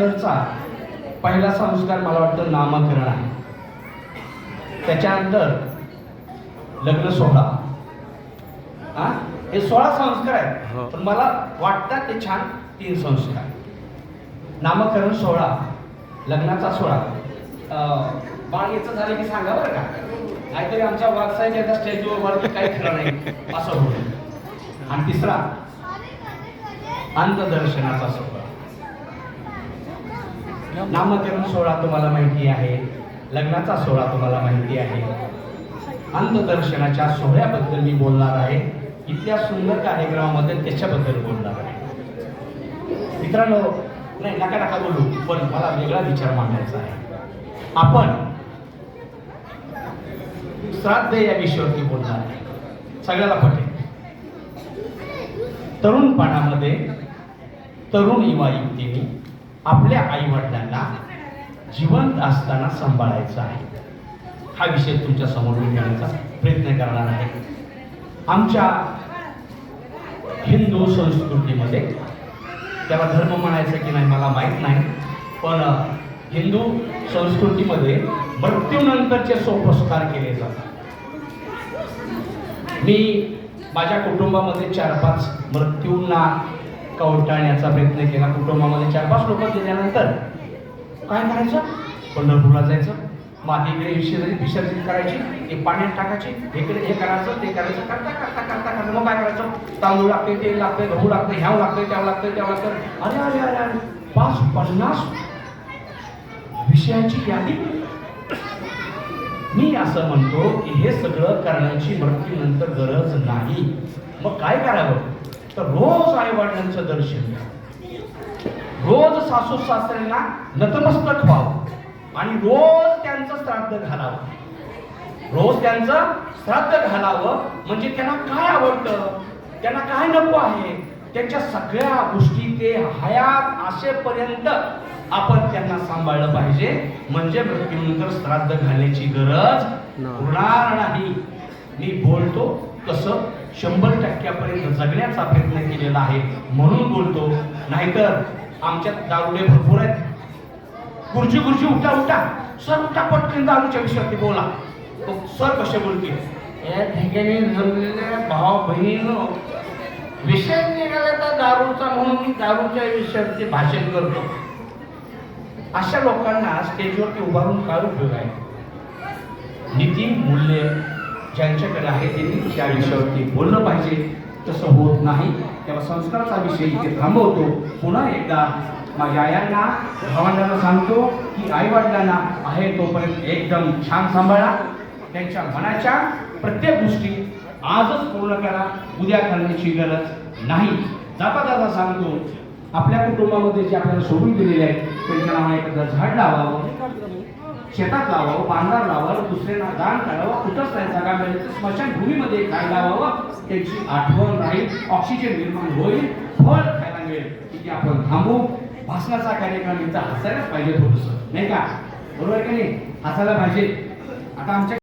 त्याच्यानंतरचा पहिला संस्कार मला वाटतं नामकरण आहे. त्याच्यानंतर लग्न सोहळा. हा? हे सोळा संस्कार हो. आहेत पण मला वाटतात ते छान तीन संस्कार. नामकरण सोहळा लग्नाचा सोहळा. अं, बाळ याचं झालं की सांगा बरं का? नाहीतरी आमच्या वागसाहेब याचा स्टेजवर वरती काही खरं नाही. असं होईल आणि तिसरा अंतदर्शनाचा सोहळा. नामकरण सोहळा तुम्हाला माहिती आहे. लग्नाचा सोहळा तुम्हाला माहिती आहे. अंतदर्शनाच्या सोहळ्याबद्दल मी बोलणार आहे. इथल्या सुंदर कार्यक्रमामध्ये त्याच्याबद्दल बोलणार आहे. मित्रांनो नाही नका नका बोलू पण मला वेगळा विचार मांडायचा आहे. आपण श्राद्ध या विषयावरती बोलणार आहे. सगळ्याला पटेल तरुणपणामध्ये तरुण युवा युक्तीने आपल्या आई वडिलांना जिवंत असताना सांभाळायचं आहे. हा विषय तुमच्यासमोर मी प्रयत्न करणार आहे. आमच्या हिंदू संस्कृतीमध्ये त्याला धर्म म्हणायचं की नाही मला माहीत नाही पण हिंदू संस्कृतीमध्ये मृत्यूनंतरचे सोपस्कार केले जातात. मी माझ्या कुटुंबामध्ये चार पाच मृत्यूंना कवटाळण्याचा प्रयत्न केला. कुटुंबामध्ये चार पाच लोक गेल्यानंतर काय करायचं? पंढरपूरला जायचं. माती इकडे विसर्जित विसर्जित करायची ते पाण्यात टाकायची. इकडे हे करायचं ते करायचं. करता करता करता करता. मग काय करायचं? तांदूळ लागते तेल लागते गहू लागते ह्याव लागतं त्याव लागतं त्याव लागतं अरे अरे अरे अरे. पाच पन्नास विषयाची यादी. मी असं म्हणतो की हे सगळं करण्याची मृत्यूनंतर गरज नाही. मग काय करावं? तर रोज आई वडिलांचं दर्शन घ्या. रोज सासू सासऱ्यांना नतमस्तक व्हावं आणि रोज त्यांचं श्राद्ध घालावं. रोज त्यांचं श्राद्ध घालावं म्हणजे त्यांना काय आवडतं? त्यांना काय नको आहे? त्यांच्या सगळ्या गोष्टी ते हयात असेपर्यंत आपण त्यांना सांभाळलं पाहिजे. म्हणजे मृत्यूनंतर श्राद्ध घालण्याची गरज उरणार नाही. मी बोलतो कसं शंभर टक्क्यापर्यंत जगण्याचा प्रयत्न केलेला आहे म्हणून बोलतो. नाहीतर आमच्यात दारुडे भरपूर आहेत. गुरुजी गुरुजी उठा उठा. सर उठा पटकन दारूच्या विषयावरती बोला. हो, सर कसे बोलतील? या ठिकाणी जमलेल्या भाव बहीण विषय निघाला तर दारूचा म्हणून मी दारूच्या विषयावरती भाषण करतो. अशा लोकांना स्टेजवरती उभारून काय उपयोग आहे. नीती मूल्य ज्यांच्याकडे आहे त्यांनी त्या विषयावरती बोललं पाहिजे. तसं होत नाही. तेव्हा संस्काराचा विषय इथे थांबवतो. पुन्हा एकदा माझ्या आयांना भावंडांना सांगतो की आई वडिलांना आहे तोपर्यंत एकदम छान सांभाळा. त्यांच्या मनाच्या प्रत्येक गोष्टी आजच पूर्ण करा. उद्या करण्याची गरज नाही. जाता जाता सांगतो आपल्या कुटुंबामध्ये जे आपल्याला सोडून दिलेले आहेत त्यांच्या नावाने एखादं झाड लावावं. शेतात लावावं बांधार लावावं दुसऱ्यांना दान करावं कुठंच नाही जागा मिळेल तर स्मशानभूमीमध्ये काय लावावं त्यांची आठवण राहील ऑक्सिजन निर्माण होईल फळ खायला मिळेल की आपण थांबू. भाषणाचा कार्यक्रम इथं हसायलाच पाहिजे थोडंसं नाही का? बरोबर आहे की नाही? हसायला पाहिजे. आता आमच्या